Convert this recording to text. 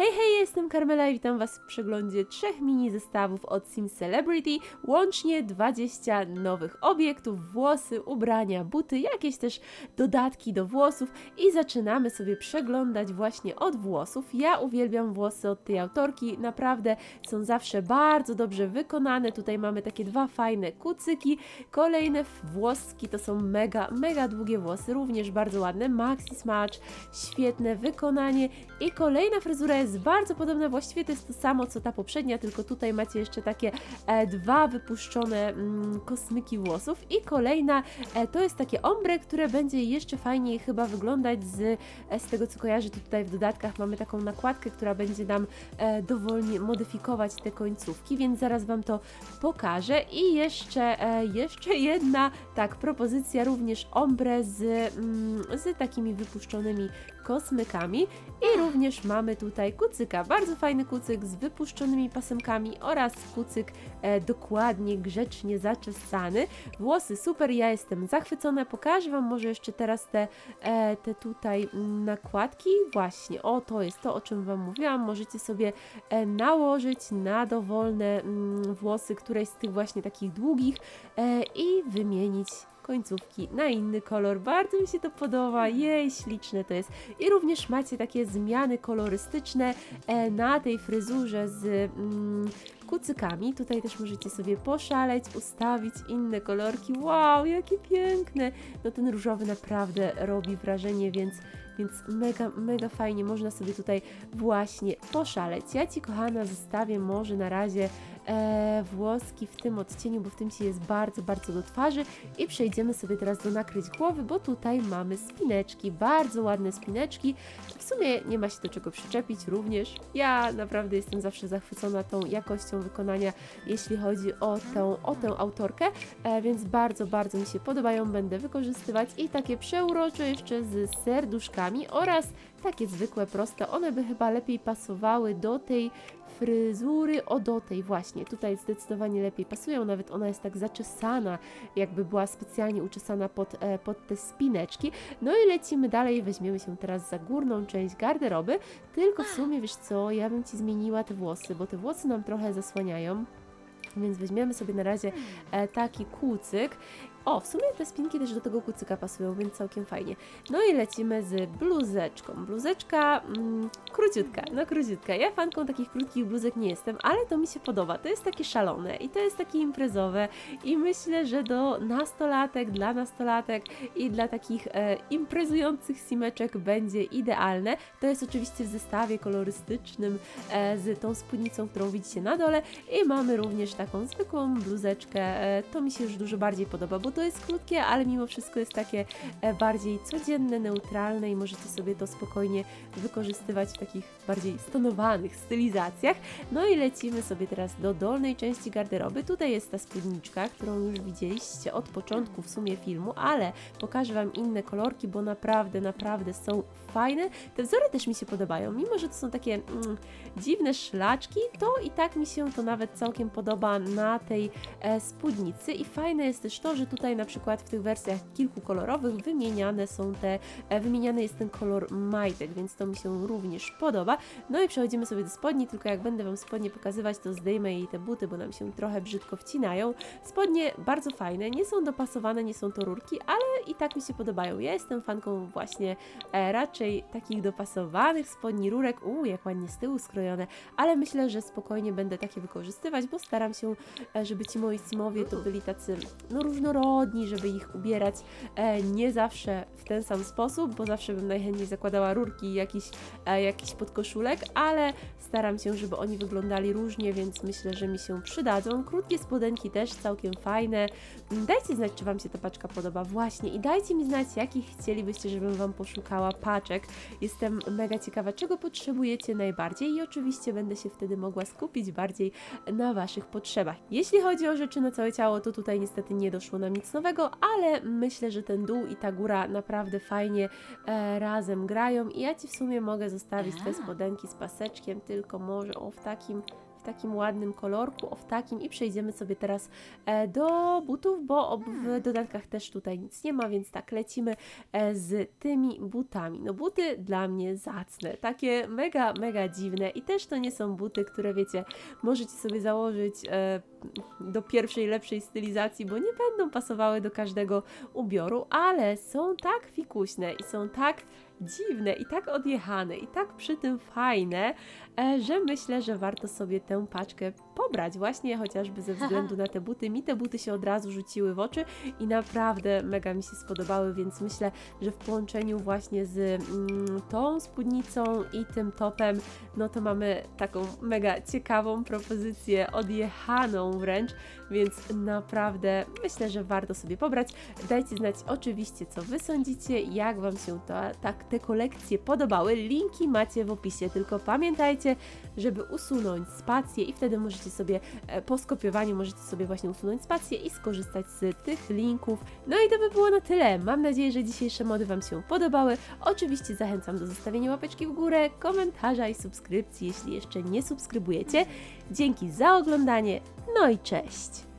Hej, hej, jestem Carmela i witam Was w przeglądzie trzech mini zestawów od Sims Celebrity. Łącznie 20 nowych obiektów, włosy, ubrania, buty, jakieś też dodatki do włosów i zaczynamy sobie przeglądać właśnie od włosów. Ja uwielbiam włosy od tej autorki, naprawdę są zawsze bardzo dobrze wykonane. Tutaj mamy takie dwa fajne kucyki, kolejne włoski to są mega, mega długie włosy, również bardzo ładne, maxi smacz, świetne wykonanie i kolejna fryzura jest bardzo podobna, właściwie to jest to samo co ta poprzednia, tylko tutaj macie jeszcze takie e, dwa wypuszczone mm, kosmyki włosów. I kolejna e, to jest takie ombre, które będzie jeszcze fajniej chyba wyglądać z, e, z tego co kojarzę, to tutaj w dodatkach. Mamy taką nakładkę, która będzie nam e, dowolnie modyfikować te końcówki, więc zaraz Wam to pokażę. I jeszcze, e, jeszcze jedna tak, propozycja również ombre z, mm, z takimi wypuszczonymi kosmykami. I również mamy tutaj kucyka, bardzo fajny kucyk z wypuszczonymi pasemkami oraz kucyk e, dokładnie, grzecznie zaczesany. Włosy super, ja jestem zachwycona, pokażę Wam może jeszcze teraz te, e, te tutaj nakładki, właśnie, o to jest to, o czym Wam mówiłam, możecie sobie e, nałożyć na dowolne mm, włosy któreś z tych właśnie takich długich e, i wymienić końcówki na inny kolor. Bardzo mi się to podoba. Jej, śliczne to jest. I również macie takie zmiany kolorystyczne e, na tej fryzurze z mm, kucykami. Tutaj też możecie sobie poszaleć, ustawić inne kolorki. Wow, jakie piękne! No ten różowy naprawdę robi wrażenie, więc więc mega, mega fajnie można sobie tutaj właśnie poszaleć. Ja Ci, kochana, zostawię może na razie e, włoski w tym odcieniu, bo w tym się jest bardzo, bardzo do twarzy i przejdziemy sobie teraz do nakryć głowy, bo tutaj mamy spineczki, bardzo ładne spineczki. W sumie nie ma się do czego przyczepić również. Ja naprawdę jestem zawsze zachwycona tą jakością wykonania, jeśli chodzi o tę, o tę autorkę, e, więc bardzo, bardzo mi się podobają, będę wykorzystywać i takie przeurocze jeszcze z serduszkami oraz takie zwykłe, proste. One by chyba lepiej pasowały do tej fryzury, o do tej właśnie. Tutaj zdecydowanie lepiej pasują, nawet ona jest tak zaczesana, jakby była specjalnie uczesana pod, e, pod te spineczki. No i lecimy dalej, weźmiemy się teraz za górną część garderoby, tylko w sumie, wiesz co, ja bym Ci zmieniła te włosy, bo te włosy nam trochę zasłaniają. Więc weźmiemy sobie na razie e, taki kucyk. O, w sumie te spinki też do tego kucyka pasują, więc całkiem fajnie. No i lecimy z bluzeczką. Bluzeczka mm, króciutka, no króciutka. Ja fanką takich krótkich bluzek nie jestem, ale to mi się podoba. To jest takie szalone i to jest takie imprezowe i myślę, że do nastolatek, dla nastolatek i dla takich e, imprezujących simeczek będzie idealne. To jest oczywiście w zestawie kolorystycznym e, z tą spódnicą, którą widzicie na dole i mamy również taką zwykłą bluzeczkę. E, to mi się już dużo bardziej podoba, bo to jest krótkie, ale mimo wszystko jest takie e, bardziej codzienne, neutralne i możecie sobie to spokojnie wykorzystywać w takich bardziej stonowanych stylizacjach. No i lecimy sobie teraz do dolnej części garderoby. Tutaj jest ta spódniczka, którą już widzieliście od początku w sumie filmu, ale pokażę Wam inne kolorki, bo naprawdę, naprawdę są fajne. Te wzory też mi się podobają, mimo że to są takie mm, dziwne szlaczki, to i tak mi się to nawet całkiem podoba na tej e, spódnicy i fajne jest też to, że tutaj na przykład w tych wersjach kilkukolorowych wymieniane są te, e, wymieniany jest ten kolor majtek, więc to mi się również podoba. No i przechodzimy sobie do spodni, tylko jak będę Wam spodnie pokazywać, to zdejmę jej te buty, bo nam się trochę brzydko wcinają. Spodnie bardzo fajne, nie są dopasowane, nie są to rurki, ale i tak mi się podobają. Ja jestem fanką właśnie e, raczej takich dopasowanych spodni rurek, uuu, jak ładnie z tyłu skrojone, ale myślę, że spokojnie będę takie wykorzystywać, bo staram się, e, żeby ci moi simowie to byli tacy, no różnorodni, żeby ich ubierać e, nie zawsze w ten sam sposób, bo zawsze bym najchętniej zakładała rurki i jakiś, e, jakiś podkoszulek, ale staram się, żeby oni wyglądali różnie, więc myślę, że mi się przydadzą. Krótkie spodenki też całkiem fajne. Mm, Dajcie znać, czy Wam się ta paczka podoba. Właśnie i dajcie mi znać, jakich chcielibyście, żebym Wam poszukała paczek. Jestem mega ciekawa, czego potrzebujecie najbardziej i oczywiście będę się wtedy mogła skupić bardziej na Waszych potrzebach. Jeśli chodzi o rzeczy na całe ciało, to tutaj niestety nie doszło nam nic nowego, ale myślę, że ten dół i ta góra naprawdę fajnie e, razem grają i ja Ci w sumie mogę zostawić te spodenki z paseczkiem, tylko może o w takim w takim ładnym kolorku, o w takim i przejdziemy sobie teraz e, do butów, bo ob- w dodatkach też tutaj nic nie ma, więc tak, lecimy e, z tymi butami. No buty dla mnie zacne, takie mega, mega dziwne i też to nie są buty, które wiecie, możecie sobie założyć e, do pierwszej, lepszej stylizacji, bo nie będą pasowały do każdego ubioru, ale są tak fikuśne i są tak dziwne i tak odjechane i tak przy tym fajne, e, że myślę, że warto sobie tę paczkę pobrać właśnie chociażby ze względu na te buty. Mi te buty się od razu rzuciły w oczy i naprawdę mega mi się spodobały, więc myślę, że w połączeniu właśnie z mm, tą spódnicą i tym topem, no to mamy taką mega ciekawą propozycję, odjechaną wręcz, więc naprawdę myślę, że warto sobie pobrać. Dajcie znać oczywiście, co Wy sądzicie, jak Wam się ta, tak te kolekcje podobały. Linki macie w opisie, tylko pamiętajcie, żeby usunąć spację i wtedy możecie sobie e, po skopiowaniu możecie sobie właśnie usunąć spację i skorzystać z tych linków. No i to by było na tyle. Mam nadzieję, że dzisiejsze mody Wam się podobały. Oczywiście zachęcam do zostawienia łapeczki w górę, komentarza i subskrypcji, jeśli jeszcze nie subskrybujecie. Dzięki za oglądanie, no i cześć!